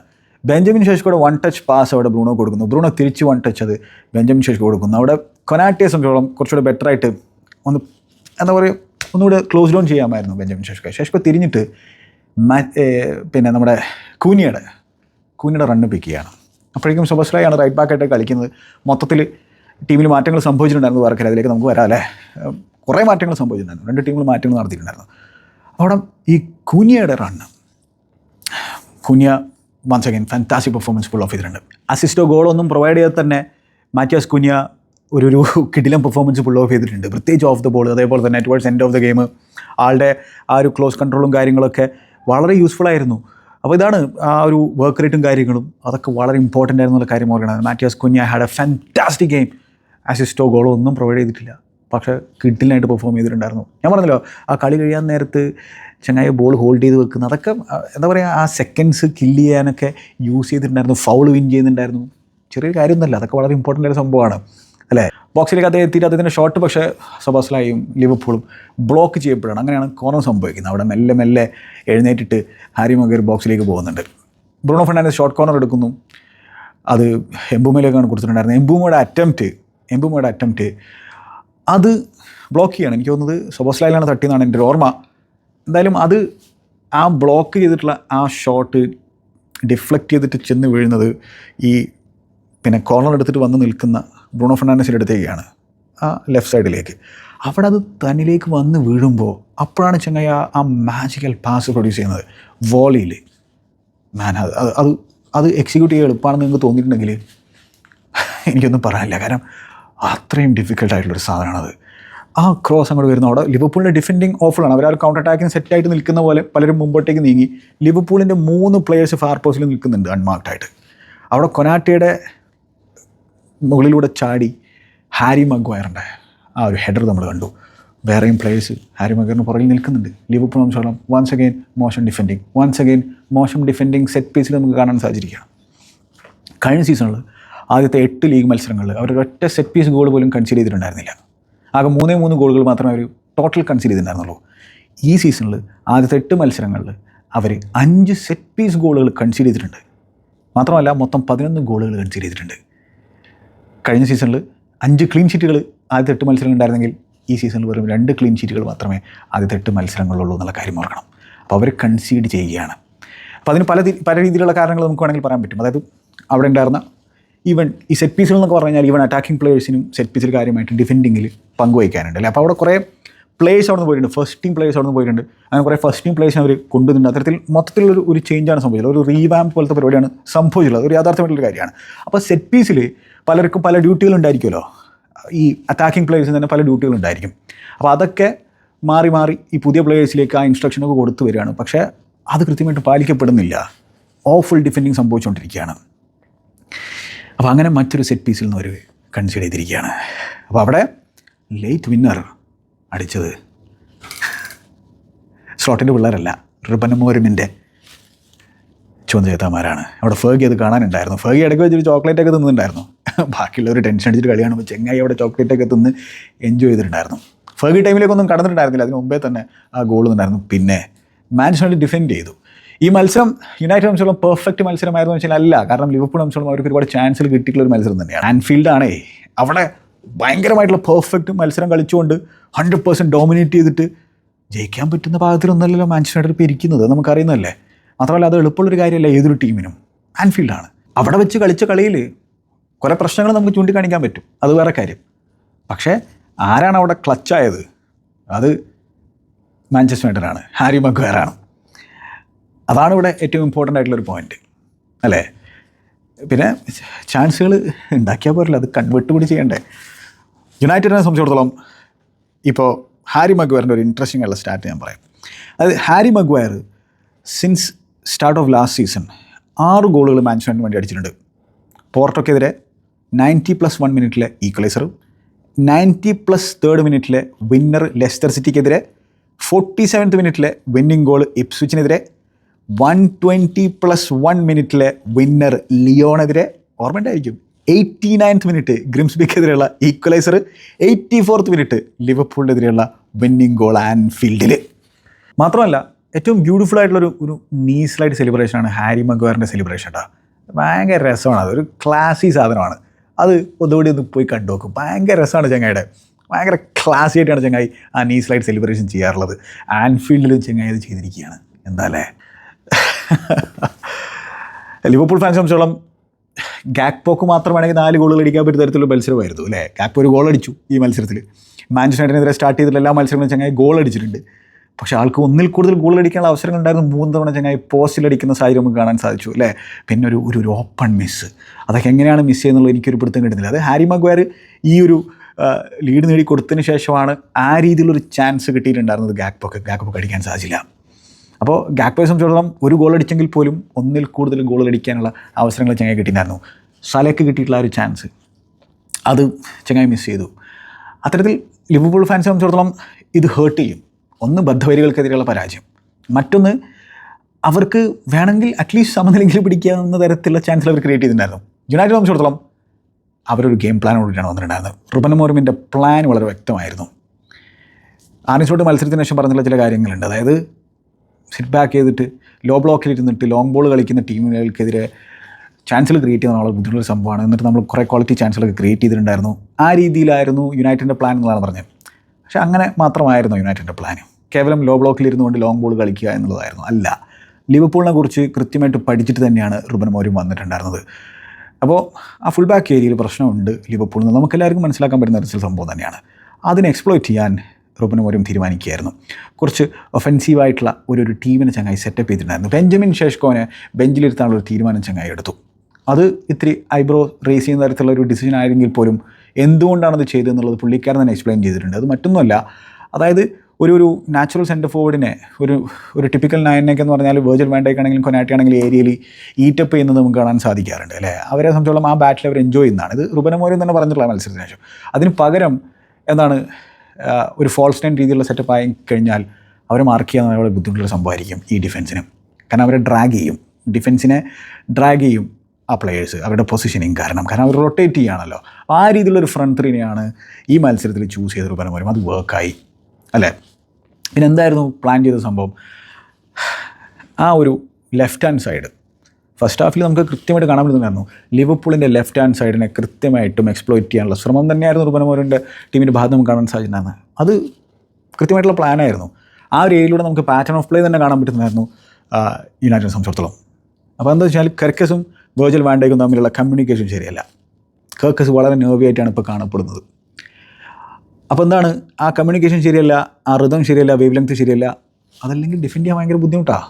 Speaker 1: ബെഞ്ചമിൻ ഷെഷ്കോയുടെ വൺ ടച്ച് പാസ് അവിടെ ബ്രൂണോ കൊടുക്കുന്നു. ബ്രൂണോ തിരിച്ച് വൺ ടച്ച് അത് ബെഞ്ചമിൻ ഷെഷ്കോ കൊടുക്കുന്നു. അവിടെ കൊനാട്ടിയെ സംബന്ധിച്ചോളം കുറച്ചുകൂടെ ബെറ്ററായിട്ട് ഒന്ന് എന്താ പറയുക ഒന്നുകൂടെ ക്ലോസ് ഡൗൺ ചെയ്യാമായിരുന്നു ബെഞ്ചമിൻ ഷെഷ്കോ. ഷെഷ്കോ തിരിഞ്ഞിട്ട് പിന്നെ നമ്മുടെ കൂനിയുടെ കൂനിയുടെ റണ്ണ് പിക്ക് ചെയ്യാണ്. അപ്പോഴേക്കും സുബസ്രായാണ് റൈറ്റ് ബാക്കായിട്ട് കളിക്കുന്നത്. മൊത്തത്തിൽ ടീമിൽ മാറ്റങ്ങൾ സംഭവിച്ചിട്ടുണ്ടായിരുന്നു വർക്കര അതിലേക്ക് നമുക്ക് വരാം അല്ലേ? കുറേ മാറ്റങ്ങൾ സംഭവിച്ചിട്ടുണ്ടായിരുന്നു. രണ്ട് ടീമിൽ മാറ്റങ്ങൾ നടത്തിയിട്ടുണ്ടായിരുന്നു. അവിടെ ഈ കുനിയയുടെ run Cunha once again fantasy performance full of ചെയ്തിട്ടുണ്ട്. അസിസ്റ്റോ ഗോളൊന്നും പ്രൊവൈഡ് ചെയ്താൽ തന്നെ മാറ്റിയാസ് കുനിയ ഒരു ഒരു കിടിലം പെർഫോമൻസ് ഫുൾ ഓഫ് ചെയ്തിട്ടുണ്ട്. പ്രത്യേകിച്ച് ഓഫ് ദ ബോൾ അതേപോലെ തന്നെ towards end of the game ആളുടെ ആ ഒരു ക്ലോസ് കൺട്രോളും കാര്യങ്ങളൊക്കെ വളരെ യൂസ്ഫുൾ ആയിരുന്നു. അപ്പോൾ ഇതാണ് ആ ഒരു വർക്ക് റേറ്റും കാര്യങ്ങളും. അതൊക്കെ വളരെ ഇമ്പോർട്ടന്റ് ആയിരുന്നുള്ള കാര്യം ഓർക്കണം. Matheus Cunha had a fantastic game അസിസ്റ്റോ ഗോളോ ഒന്നും പ്രൊവൈഡ് ചെയ്തിട്ടില്ല. പക്ഷേ കിഡിലായിട്ട് പെർഫോം ചെയ്തിട്ടുണ്ടായിരുന്നു. ഞാൻ പറഞ്ഞല്ലോ ആ കളി കഴിയാൻ നേരത്ത് ചങ്ങായി ബോൾ ഹോൾഡ് ചെയ്ത് വെക്കുന്ന അതൊക്കെ എന്താ പറയുക ആ സെക്കൻഡ്സ് കില്ല് ചെയ്യാനൊക്കെ യൂസ് ചെയ്തിട്ടുണ്ടായിരുന്നു ഫൗൾ വിൻ ചെയ്യുന്നുണ്ടായിരുന്നു. ചെറിയൊരു കാര്യമൊന്നുമല്ല അതൊക്കെ വളരെ ഇമ്പോർട്ടന്റ് ആയ സംഭവമാണ്. അല്ലേ? ബോക്സിലേക്ക് അദ്ദേഹം എത്തിയിട്ട് അദ്ദേഹത്തിന്റെ ഷോട്ട് പക്ഷേ സബാസ്ലായും ലിവർപൂളും ബ്ലോക്ക് ചെയ്യപ്പെടുകയാണ്. അങ്ങനെയാണ് കോർണർ സംഭവിക്കുന്നത്. അവിടെ മെല്ലെ മെല്ലെ എഴുന്നേറ്റിട്ട് ഹാരി മഗർ ബോക്സിലേക്ക് പോകുന്നുണ്ട്. ബ്രൂണോ ഫെർണാൻഡസ് ഷോർട്ട് കോർണർ എടുക്കുന്നു. അത് എംബുമയിലേക്കാണ് കൊടുത്തിട്ടുണ്ടായിരുന്നത്. എംബുമയുടെ അറ്റംപ്റ്റ് എംബുമയുടെ അറ്റംപ്റ്റ് അത് ബ്ലോക്ക് ചെയ്യണം. എനിക്ക് തോന്നുന്നത് സൊബോസ്ലൈലാണ് തട്ടിയെന്നാണ് എന്റെ ഓർമ്മ. എന്തായാലും അത് ആ ബ്ലോക്ക് ചെയ്തിട്ടുള്ള ആ ഷോട്ട് ഡിഫ്ലക്റ്റ് ചെയ്തിട്ട് ചെന്ന് വീഴുന്നത് ഈ പിന്നെ കോർണർ എടുത്തിട്ട് വന്ന് നിൽക്കുന്ന ബ്രൂണോ ഫെർണാണ്ടസിന്റെ അടുത്തേക്കാണ് ആ ലെഫ്റ്റ് സൈഡിലേക്ക് അവിടെ അത് തന്നിലേക്ക് വന്ന് വീഴുമ്പോൾ അപ്പോഴാണ് ചെങ്ങായി ആ- മാജിക്കൽ പാസ് പ്രൊഡ്യൂസ് ചെയ്യുന്നത്. വോളിയിൽ മാൻ അത് അത് അത് എക്സിക്യൂട്ട് ചെയ്യാൻ എളുപ്പമാണെന്ന് നിങ്ങൾക്ക് തോന്നിയിട്ടുണ്ടെങ്കിൽ എനിക്കൊന്നും പറയാനില്ല. കാരണം അത്രയും ഡിഫിക്കൽട്ട് ആയിട്ടുള്ളൊരു സാധനമാണത്. ആ ക്രോസ് അങ്ങോട്ട് വരുന്ന അവിടെ ലിവർപൂളിന്റെ ഡിഫെൻഡിങ് ഓഫറാണ് അവർ ആ കൗണ്ടർ അറ്റാക്കിന് സെറ്റായിട്ട് നിൽക്കുന്ന പോലെ പലരും മുമ്പോട്ടേക്ക് നീങ്ങി. ലിവർപൂളിന്റെ മൂന്ന് പ്ലെയേഴ്സ് ഫാർ പോസ്റ്റിൽ നിൽക്കുന്നുണ്ട് അൺമാർക്ഡ് ആയിട്ട്. അവിടെ കൊനാറ്റയുടെ മുകളിലൂടെ ചാടി ഹാരി മഗ്വയറിന്റെ ആ ഒരു ഹെഡർ നമ്മൾ കണ്ടു. വേറെയും പ്ലേയേഴ്സ് ഹാരി മഗ്വയറിന് പുറകിൽ നിൽക്കുന്നുണ്ട്. ലിവർപൂൾ നമുക്കോളം വൺസ് അഗെയിൻ മോശം ഡിഫെൻഡിങ് വൺസ് അഗെയിൻ മോശം ഡിഫെൻഡിങ് സെറ്റ് പീസിൽ നമുക്ക് കാണാൻ സാധിച്ചിരിക്കുകയാണ്. കഴിഞ്ഞ സീസണിൽ ആദ്യത്തെ എട്ട് ലീഗ് മത്സരങ്ങളിൽ അവർ ഒറ്റ സെറ്റ് പീസ് ഗോൾ പോലും കൺസിഡർ ചെയ്തിട്ടുണ്ടായിരുന്നില്ല. ആകെ മൂന്നേ മൂന്ന് ഗോളുകൾ മാത്രമേ അവർ ടോട്ടൽ കൺസിഡർ ചെയ്തിട്ടുണ്ടായിരുന്നുള്ളൂ. ഈ സീസണിൽ ആദ്യത്തെ എട്ട് മത്സരങ്ങളിൽ അവർ അഞ്ച് സെറ്റ് പീസ് ഗോളുകൾ കൺസിഡർ ചെയ്തിട്ടുണ്ട്. മാത്രമല്ല മൊത്തം പതിനൊന്ന് ഗോളുകൾ കൺസിഡർ ചെയ്തിട്ടുണ്ട്. കഴിഞ്ഞ സീസണിൽ അഞ്ച് ക്ലീൻ ഷീറ്റുകൾ ആദ്യത്തെ എട്ട് മത്സരങ്ങൾ ഉണ്ടായിരുന്നെങ്കിൽ ഈ സീസണിൽ വെറും രണ്ട് ക്ലീൻ ഷീറ്റുകൾ മാത്രമേ ആദ്യത്തെ എട്ട് മത്സരങ്ങളുള്ളൂ എന്നുള്ള കാര്യം ഓർക്കണം. അപ്പോൾ അവർ കൺസീഡ് ചെയ്യുകയാണ്. അപ്പോൾ അതിന് പല പല രീതിയിലുള്ള കാരണങ്ങൾ നമുക്ക് വേണമെങ്കിൽ പറയാൻ പറ്റും. അതായത് അവിടെ ഉണ്ടായിരുന്ന ഈവൻ ഈ സെറ്റ് പീസുകൾ എന്നൊക്കെ പറഞ്ഞു കഴിഞ്ഞാൽ ഈവൻ അറ്റാക്കിംഗ് പ്ലേയേഴ്സിനും സെറ്റ് പീസിൽ കാര്യമായിട്ട് ഡിഫെൻഡിങ്ങിൽ പങ്കുവയ്ക്കാനുണ്ട് അല്ലേ? അപ്പോൾ അവിടെ കുറേ പ്ലേയേഴ്സ് അവിടെ നിന്ന് പോയിട്ടുണ്ട്. ഫസ്റ്റ് ടീം പ്ലേയേഴ്സ് അവിടെ നിന്ന് പോയിട്ടുണ്ട്. അങ്ങനെ കുറേ ഫസ്റ്റ് ടീം പ്ലേയേഴ്സിനെ അവർ കൊണ്ടുവന്നിട്ടുണ്ട്. അത്തരത്തിൽ മൊത്തത്തിലൊരു ഒരു ചേഞ്ചാണ് സംഭവിച്ചത്. ഒരു റീവാമ്പ് പോലത്തെ പരിപാടിയാണ് സംഭവിച്ചിട്ടുള്ളത്. ഒരു യാഥാർത്ഥ്യമായിട്ടുള്ള കാര്യമാണ്. അപ്പോൾ സെറ്റ് പീസിൽ പലർക്കും പല ഡ്യൂട്ടികൾ ഉണ്ടായിരിക്കുമല്ലോ. ഈ അറ്റാക്കിംഗ് പ്ലേയേഴ്സിന് തന്നെ പല ഡ്യൂട്ടികൾ ഉണ്ടായിരിക്കും. അപ്പോൾ അതൊക്കെ മാറി മാറി ഈ പുതിയ പ്ലേയേഴ്സിലേക്ക് ആ ഇൻസ്ട്രക്ഷനൊക്കെ കൊടുത്തു വരികയാണ്. പക്ഷേ അത് കൃത്യമായിട്ട് പാലിക്കപ്പെടുന്നില്ല. Awful defending സംഭവിച്ചുകൊണ്ടിരിക്കുകയാണ്. അപ്പോൾ അങ്ങനെ മറ്റൊരു സെറ്റ് പീസിൽ നിന്ന് അവർ കൺസിഡർ ചെയ്തിരിക്കുകയാണ്. അപ്പോൾ അവിടെ ലേറ്റ് വിന്നർ അടിച്ചത് സ്ലോട്ടിന്റെ പിള്ളേരല്ല റിബനമോരുമിന്റെ ചുവന്ന ചേത്താമാരാണ് അവിടെ ഫേഗി അത് കാണാനുണ്ടായിരുന്നു. ഫേഗി ഇടയ്ക്ക് വെച്ചൊരു ചോക്ലേറ്റ് ഒക്കെ തിന്നിട്ടുണ്ടായിരുന്നു ബാക്കിയുള്ളവർ ടെൻഷൻ അടിച്ചിട്ട് കളി കാണുമ്പോൾ ചെങ്ങായി അവിടെ ചോക്ലേറ്റ് ഒക്കെ തിന്ന് എൻജോയ് ചെയ്തിട്ടുണ്ടായിരുന്നു. ഫേഗി ടൈമിലേക്കൊന്നും കടന്നിട്ടുണ്ടായിരുന്നില്ല. അതിന് മുമ്പേ തന്നെ ആ ഗോൾ ഉണ്ടായിരുന്നു പിന്നെ മാൻഷനോട് ഡിഫെൻഡ് ചെയ്തു. ഈ മത്സരം യുണൈറ്റഡ് സംബന്ധിച്ചോളം പെർഫെക്റ്റ് മത്സരമായിരുന്നു വെച്ചാൽ അല്ല. കാരണം ലിവർപൂൾ സംബന്ധിച്ചോളം അവർക്ക് ഒരുപാട് ചാൻസിൽ കിട്ടിയിട്ടുള്ള ഒരു മത്സരം തന്നെയാണ്. ആൻഫീൽഡ് ആണേ. അവിടെ ഭയങ്കരമായിട്ടുള്ള പെർഫെക്റ്റ് മത്സരം കളിച്ചുകൊണ്ട് ഹൺഡ്രഡ് പേഴ്സന്റ് ഡോമിനേറ്റ് ചെയ്തിട്ട് ജയിക്കാൻ പറ്റുന്ന പാകത്തിലൊന്നല്ലല്ലോ മാഞ്ചസ്റ്റർ യുണൈറ്റഡ് ഇപ്പോൾ ഇരിക്കുന്നത് നമുക്കറിയുന്നതല്ലേ? മാത്രമല്ല അത് എളുപ്പമുള്ളൊരു കാര്യമല്ല ഏതൊരു ടീമിനും ആൻഫീൽഡാണ് അവിടെ വെച്ച് കളിച്ച കളിയിൽ കുറേ പ്രശ്നങ്ങൾ നമുക്ക് ചൂണ്ടിക്കാണിക്കാൻ പറ്റും. അത് വേറെ കാര്യം. പക്ഷേ ആരാണ് അവിടെ ക്ലച്ചായത് അത് മാഞ്ചസ്റ്റർ യുണൈറ്റഡാണ് ഹാരി മഗ്വയറാണ് അതാണ് ഇവിടെ ഏറ്റവും ഇമ്പോർട്ടന്റ് ആയിട്ടുള്ളൊരു പോയിന്റ് അല്ലേ? പിന്നെ ചാൻസുകൾ ഉണ്ടാക്കിയാൽ പോരല്ലോ അത് കൺവേർട്ട് കൂടി ചെയ്യണ്ടേ? യുണൈറ്റഡിനെ സംബന്ധിച്ചിടത്തോളം ഇപ്പോൾ ഹാരി മഗ്വയറിന്റെ ഒരു ഇൻട്രസ്റ്റിംഗ് ആയിട്ടുള്ള സ്റ്റാർട്ട് ഞാൻ പറയാം. അത് Harry Maguire since start of last season ആറ് ഗോളുകൾ മാൻച്ചസ്റ്ററിന് വേണ്ടി അടിച്ചിട്ടുണ്ട്. പോർട്ടോക്കെതിരെ നയന്റി പ്ലസ് വൺ മിനിറ്റിലെ ഈക്വലൈസറും നയന്റി പ്ലസ് തേർഡ് മിനിറ്റിലെ വിന്നർ ലെസ്റ്റർ സിറ്റിക്കെതിരെ ഫോർട്ടി സെവൻത്ത് മിനിറ്റിലെ വിന്നിംഗ് ഗോൾ ഇപ്സ്വിച്ചിനെതിരെ വൺ ട്വന്റി പ്ലസ് വൺ മിനിറ്റിലെ വിന്നർ ലിയോണെതിരെ ഓർമ്മയുണ്ടായിരിക്കും. എയ്റ്റി നയൻത്ത് മിനിറ്റ് ഗ്രിംസ്ബിക്കെതിരെയുള്ള ഈക്വലൈസർ എയ്റ്റി ഫോർത്ത് മിനിറ്റ് ലിവർപൂളിനെതിരെയുള്ള വിന്നിംഗ് ഗോൾ ആൻഫീൽഡിൽ മാത്രമല്ല ഏറ്റവും ബ്യൂട്ടിഫുൾ ആയിട്ടുള്ളൊരു ഒരു നീസിലായിട്ട് സെലിബ്രേഷനാണ് ഹാരി മഗ്വാറിന്റെ സെലിബ്രേഷൻ കേട്ടോ ഭയങ്കര രസമാണ് അതൊരു ക്ലാസി സാധനമാണ്. അത് ഒന്നുകൂടി ഒന്ന് പോയി കണ്ടു നോക്കും ഭയങ്കര രസമാണ് ചങ്ങായിയുടെ ഭയങ്കര ക്ലാസി ആയിട്ടാണ് ചങ്ങായി ആ നീസിലായിട്ട് സെലിബ്രേഷൻ ചെയ്യാറുള്ളത്. ആൻഫീൽഡിലും ചങ്ങായി അത് ചെയ്തിരിക്കുകയാണ്. എന്താ ലിവർപൂൾ ഫാൻസ് സംബന്ധിച്ചോളം ഗാക്പോക്ക് മാത്രം വേണമെങ്കിൽ നാല് ഗോളുകൾ അടിക്കാൻ പറ്റുന്ന തരത്തിലുള്ള മത്സരമായിരുന്നു അല്ലേ? ഗാക്പോ ഒരു ഗോൾ അടിച്ചു ഈ മത്സരത്തിൽ മാഞ്ചസ്റ്റർ യുണൈറ്റഡിനെതിരെ സ്റ്റാർട്ട് ചെയ്തിട്ടുള്ള എല്ലാ മത്സരങ്ങളും ചങ്ങായി ഗോൾ അടിച്ചിട്ടുണ്ട്. പക്ഷേ ആൾക്ക് ഒന്നിൽ കൂടുതൽ ഗോൾ അടിക്കാനുള്ള അവസരങ്ങൾ ഉണ്ടായിരുന്നു. മൂന്ന് തവണ ചങ്ങായി പോസ്റ്റിൽ അടിക്കുന്ന സാഹചര്യം നമുക്ക് കാണാൻ സാധിച്ചു അല്ലേ? പിന്നെ ഒരു ഒരു ഒരു ഓപ്പൺ മിസ് അതൊക്കെ എങ്ങനെയാണ് മിസ് ചെയ്യുന്നുള്ളത് എനിക്കൊരു പിടുത്തം കിട്ടുന്നില്ല. അത് ഹാരി മഗ്വയർ ഈ ഒരു ലീഡ് നേടി കൊടുത്തതിന് ശേഷമാണ് ആ രീതിയിലൊരു ചാൻസ് കിട്ടിയിട്ടുണ്ടായിരുന്നത് ഗാക്പോക്ക്. ഗാക്പോക്ക് അടിക്കാൻ സാധിച്ചില്ല. അപ്പോൾ ഗാക്പോയെ സംബന്ധിച്ചിടത്തോളം ഒരു ഗോൾ അടിച്ചെങ്കിൽ പോലും ഒന്നിൽ കൂടുതൽ ഗോൾ അടിക്കാനുള്ള അവസരങ്ങൾ ചങ്ങായി കിട്ടിയിട്ടുണ്ടായിരുന്നു സലയ്ക്ക് കിട്ടിയിട്ടുള്ള ഒരു ചാൻസ് അത് ചങ്ങായി മിസ് ചെയ്തു. അത്തരത്തിൽ ലിവർപൂൾ ഫാൻസ് സംബന്ധിച്ചിടത്തോളം ഇത് ഹേർട്ട് ചെയ്യും. ഒന്ന് ബദ്ധവരികൾക്കെതിരെയുള്ള പരാജയം. മറ്റൊന്ന് അവർക്ക് വേണമെങ്കിൽ അറ്റ്ലീസ്റ്റ് സമനിലെങ്കിലും പിടിക്കാവുന്ന തരത്തിലുള്ള ചാൻസ് അവർ ക്രിയേറ്റ് ചെയ്തിട്ടുണ്ടായിരുന്നു. യുണൈറ്റഡ് സംബന്ധിച്ചിടത്തോളം അവരൊരു ഗെയിം പ്ലാനോടുകൂടിയാണ് വന്നിട്ടുണ്ടായിരുന്നത്. റുബൻ മോർമിന്റെ പ്ലാൻ വളരെ വ്യക്തമായിരുന്നു. ആർണിച്ചോട്ട് മത്സരത്തിന് ശേഷം പറഞ്ഞിട്ടുള്ള ചില കാര്യങ്ങളുണ്ട്. അതായത് സിറ്റ് ബാക്ക് ചെയ്തിട്ട് ലോ ബ്ലോക്കിൽ ഇരുന്നിട്ട് ലോങ് ബോൾ കളിക്കുന്ന ടീമുകൾക്കെതിരെ ചാൻസുകൾ ക്രിയേറ്റ് ചെയ്യുന്ന വളരെ ബുദ്ധിമുട്ടുള്ള സംഭവമാണ്. എന്നിട്ട് നമ്മൾ കുറേ ക്വാളിറ്റി ചാൻസുകളൊക്കെ ക്രിയേറ്റ് ചെയ്തിട്ടുണ്ടായിരുന്നു. ആ രീതിയിലായിരുന്നു യുണൈറ്റഡിന്റെ പ്ലാൻ എന്നുള്ളതാണ് പറഞ്ഞത്. പക്ഷേ അങ്ങനെ മാത്രമായിരുന്നു യുണൈറ്റഡിന്റെ പ്ലാൻ കേവലം ലോ ബ്ലോക്കിൽ ഇരുന്നുകൊണ്ട് ലോങ് ബോൾ കളിക്കുക എന്നുള്ളതായിരുന്നു. അല്ല ലിവർപൂളിനെ കുറിച്ച് കൃത്യമായിട്ട് പഠിച്ചിട്ട് തന്നെയാണ് റുബൻ മോരും വന്നിട്ടുണ്ടായിരുന്നത്. അപ്പോൾ ആ ഫുൾ ബാക്ക് ഏരിയയിൽ പ്രശ്നമുണ്ട് ലിവർപൂളിൽ നിന്ന് നമുക്കെല്ലാവർക്കും മനസ്സിലാക്കാൻ പറ്റുന്ന ഒരു സംഭവം തന്നെയാണ്. അതിനെ എക്സ്പ്ലോയിറ്റ് ചെയ്യാൻ റൂബൻ മോരും തീരുമാനിക്കുകയായിരുന്നു. കുറച്ച് ഒഫെൻസീവായിട്ടുള്ള ഒരു ഒരു ടീമിനെ ചങ്ങായി സെറ്റപ്പ് ചെയ്തിട്ടുണ്ടായിരുന്നു. ബെഞ്ചമിൻ ശേഷ്കോനെ ബെഞ്ചിലിരുത്താനുള്ള ഒരു തീരുമാനം ചങ്ങായി എടുത്തു. അത് ഇത്തിരി ഐബ്രോ റേസ് ചെയ്യുന്ന തരത്തിലുള്ള ഒരു ഡിസിഷൻ ആയിരുന്നെങ്കിൽ പോലും എന്തുകൊണ്ടാണത് ചെയ്തതെന്നുള്ളത് പുള്ളിക്കാരൻ തന്നെ എക്സ്പ്ലെയിൻ ചെയ്തിട്ടുണ്ട്. അത് മറ്റൊന്നുമല്ല. അതായത് ഒരു ഒരു നാച്ചുറൽ സെന്റർ ഫോർവേഡിനെ ഒരു ഒരു ടിപ്പിക്കൽ നയനൊക്കെ എന്ന് പറഞ്ഞാൽ വേർജൽ വേണ്ടേക്കാണെങ്കിലും കൊനാട്ടിയാണെങ്കിലും ഏരിയയിൽ ഈറ്റപ്പ് ചെയ്യുന്നത് നമുക്ക് കാണാൻ സാധിക്കാറുണ്ട് അല്ലേ? അവരെ സംബന്ധിച്ചോളം ആ ബാറ്റിൽ അവർ എൻജോയ് ചെയ്യുന്നതാണ്. ഇത് റുബനമോരും തന്നെ പറഞ്ഞിട്ടുള്ള മത്സരത്തിന് ശേഷം. അതിന് പകരം എന്താണ് ഒരു ഫോൾസ് നൈൻ രീതിയിലുള്ള സെറ്റപ്പ് ആയി കഴിഞ്ഞാൽ അവരെ മാർക്ക് ചെയ്യാൻ വളരെ ബുദ്ധിമുട്ടുള്ള സംഭവമായിരിക്കും ഈ ഡിഫൻസിന് കാരണം അവരെ ഡ്രാഗ് ചെയ്യും. ഡിഫൻസിനെ ഡ്രാഗ് ചെയ്യും ആ പ്ലെയേഴ്സ് അവരുടെ പൊസിഷനിങ് കാരണം. കാരണം അവർ റൊട്ടേറ്റ് ചെയ്യുകയാണല്ലോ. ആ രീതിയിലുള്ളൊരു ഫ്രണ്ട് ത്രീനെയാണ് ഈ മത്സരത്തിൽ ചൂസ് ചെയ്ത് പരമ്പരം അത് വർക്കായി അല്ലേ? പിന്നെ എന്തായിരുന്നു പ്ലാൻ ചെയ്ത സംഭവം? ആ ഒരു ലെഫ്റ്റ് ഹാൻഡ് സൈഡ് ഫസ്റ്റ് ഹാഫിൽ നമുക്ക് കൃത്യമായിട്ട് കാണാൻ പറ്റുന്നുണ്ടായിരുന്നു ലിവർപൂളിന്റെ ലെഫ്റ്റ് ഹാൻഡ് സൈഡിനെ കൃത്യമായിട്ടും എക്സ്പ്ലോയിറ്റ് ചെയ്യാനുള്ള ശ്രമം തന്നെയായിരുന്നു റുബനമോറിന്റെ ടീമിന്റെ ഭാഗത്ത് നമുക്ക് കാണാൻ സാധിച്ചിട്ടുണ്ടായിരുന്നത് അത് കൃത്യമായിട്ടുള്ള പ്ലാനായിരുന്നു ആ ഒരു ഏരിയയിലൂടെ നമുക്ക് പാറ്റേൺ ഓഫ് പ്ലേ തന്നെ കാണാൻ പറ്റുന്നതായിരുന്നു യുണൈറ്റഡ് സംബന്ധിച്ചിടത്തോളം. അപ്പോൾ എന്താ വെച്ചാൽ കർക്കസും വേർജൽ വാൻഡേക്കും തമ്മിലുള്ള കമ്മ്യൂണിക്കേഷൻ ശരിയല്ല. കർക്കസ് വളരെ നോവിയായിട്ടാണ് ഇപ്പോൾ കാണപ്പെടുന്നത്. അപ്പോൾ എന്താണ്? ആ കമ്മ്യൂണിക്കേഷൻ ശരിയല്ല ആ ഋതം ശരിയല്ല വേവ് ലെങ്ത് ശരിയല്ല. അതല്ലെങ്കിൽ ഡിഫെൻഡ് ചെയ്യാൻ ഭയങ്കര ബുദ്ധിമുട്ടാണ്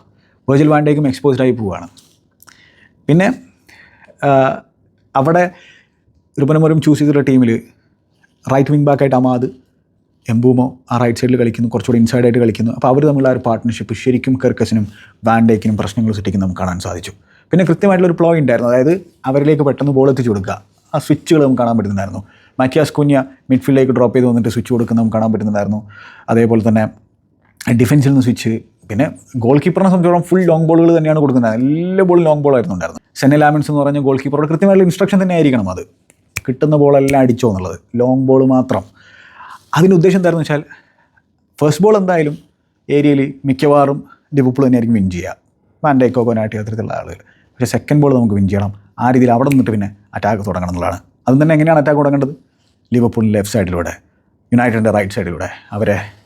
Speaker 1: വേർജൽ വാൻഡേക്കും എക്സ്പോസ്ഡ് ആയി പോവുകയാണ്. പിന്നെ അവിടെ രൂപനമൂരം ചൂസ് ചെയ്തിട്ടുള്ള ടീമിൽ റൈറ്റ് വിങ് ബാക്കായിട്ട് അമാദ് എംബൂമോ ആ റൈറ്റ് സൈഡിൽ കളിക്കുന്നു കുറച്ചുകൂടി ഇൻസൈഡ് ആയിട്ട് കളിക്കുന്നു. അപ്പോൾ അവർ തമ്മിലുള്ള ഒരു പാർട്ട്ണർഷിപ്പ് ശരിക്കും കെർക്കസിനും വാൻഡേക്കിനും പ്രശ്നങ്ങൾ സൃഷ്ടിക്കും നമുക്ക് കാണാൻ സാധിച്ചു. പിന്നെ കൃത്യമായിട്ടുള്ള ഒരു പ്ലോ ഉണ്ടായിരുന്നു. അതായത് അവരിലേക്ക് പെട്ടെന്ന് ബോൾ എത്തിച്ചു കൊടുക്കുക. ആ സ്വിച്ചുകൾ നമുക്ക് കാണാൻ പറ്റുന്നുണ്ടായിരുന്നു. മാറ്റിയാസ് കുഞ്ഞ മിഡ്ഫീൽഡിലേക്ക് ഡ്രോപ്പ് ചെയ്ത് വന്നിട്ട് സ്വിച്ച് കൊടുക്കുന്ന നമുക്ക് കാണാൻ പറ്റുന്നുണ്ടായിരുന്നു. അതേപോലെ തന്നെ ഡിഫൻസിൽ നിന്ന് സ്വിച്ച് പിന്നെ ഗോൾ കീപ്പറിനെ സംബന്ധിച്ചോളം ഫുൾ ലോങ് ബോളുകൾ തന്നെയാണ് കൊടുക്കുന്നത്. എല്ലാ ബോൾ ലോങ് ബോൾ ആയിരുന്നു ഉണ്ടായിരുന്നത്. സെന്നെ ലാമിൻസ് എന്ന് പറഞ്ഞ ഗോൾ കീപ്പറോട് കൃത്യമായിട്ടുള്ള ഇൻസ്ട്രക്ഷൻ തന്നെ ആയിരിക്കണം അത്. കിട്ടുന്ന ബോളെല്ലാം അടിച്ചോ എന്നുള്ളത്. ലോങ് ബോൾ മാത്രം. അതിന്റെ ഉദ്ദേശം എന്തായിരുന്നു വെച്ചാൽ ഫസ്റ്റ് ബോൾ എന്തായാലും ഏരിയയിൽ മിക്കവാറും ലിവർപൂൾ തന്നെയായിരിക്കും വിൻ ചെയ്യുക. മാൻഡേക്കോ കോനാട്ടി അത്തരത്തിലുള്ള ആളുകൾ. പക്ഷേ സെക്കൻഡ് ബോൾ നമുക്ക് വിൻ ചെയ്യണം. ആ രീതിയിൽ അവിടെ നിന്നിട്ട് പിന്നെ അറ്റാക്ക് തുടങ്ങണം എന്നുള്ളതാണ്. അതും തന്നെ എങ്ങനെയാണ് അറ്റാക്ക് തുടങ്ങേണ്ടത്? ലിവർപൂളിന്റെ ലെഫ്റ്റ് സൈഡിലൂടെ യുണൈറ്റഡിന്റെ റൈറ്റ് സൈഡിലൂടെ അവരെ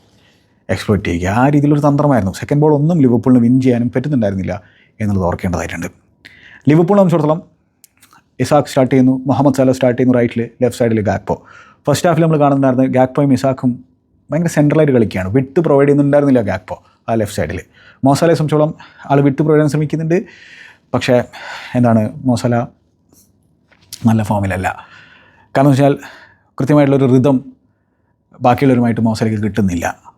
Speaker 1: എക്സ്പ്ലോയിറ്റ് ചെയ്യുക. ആ രീതിയിലൊരു തന്ത്രമായിരുന്നു. സെക്കൻഡ് ബോൾ ഒന്നും ലിവർപൂളിന് വിൻ ചെയ്യാനും പറ്റുന്നുണ്ടായിരുന്നില്ല എന്നുള്ളത് ഓർക്കേണ്ടതായിട്ടുണ്ട്. ലിവർപൂളിനെ സംബന്ധിച്ചിടത്തോളം ഇസാഖ് സ്റ്റാർട്ട് ചെയ്യുന്നു. മുഹമ്മദ് സല സ്റ്റാർട്ട് ചെയ്യുന്നു റൈറ്റിൽ ലെഫ്റ്റ് സൈഡിൽ ഗാക്പോ ഫസ്റ്റ് ഹാഫിൽ നമ്മൾ കാണുന്നുണ്ടായിരുന്നു ഗാക്പോയും ഇസാഖും ഭയങ്കര സെൻട്രലായിട്ട് കളിക്കുകയാണ് വിട്ട് പ്രൊവൈഡ് ചെയ്യുന്നുണ്ടായിരുന്നില്ല ഗാക്പോ ആ ലെഫ്റ്റ് സൈഡിൽ മോസാലയെ സംബന്ധിച്ചോളം ആൾ വിട്ട് പ്രൊവൈഡ് ചെയ്യാൻ ശ്രമിക്കുന്നുണ്ട്. പക്ഷേ എന്താണ് മോസല നല്ല ഫോമിലല്ല കാരണം വെച്ചാൽ കൃത്യമായിട്ടുള്ളൊരു റിതം ബാക്കിയുള്ളവരുമായിട്ട് മോസലയ്ക്ക് കിട്ടുന്നില്ല.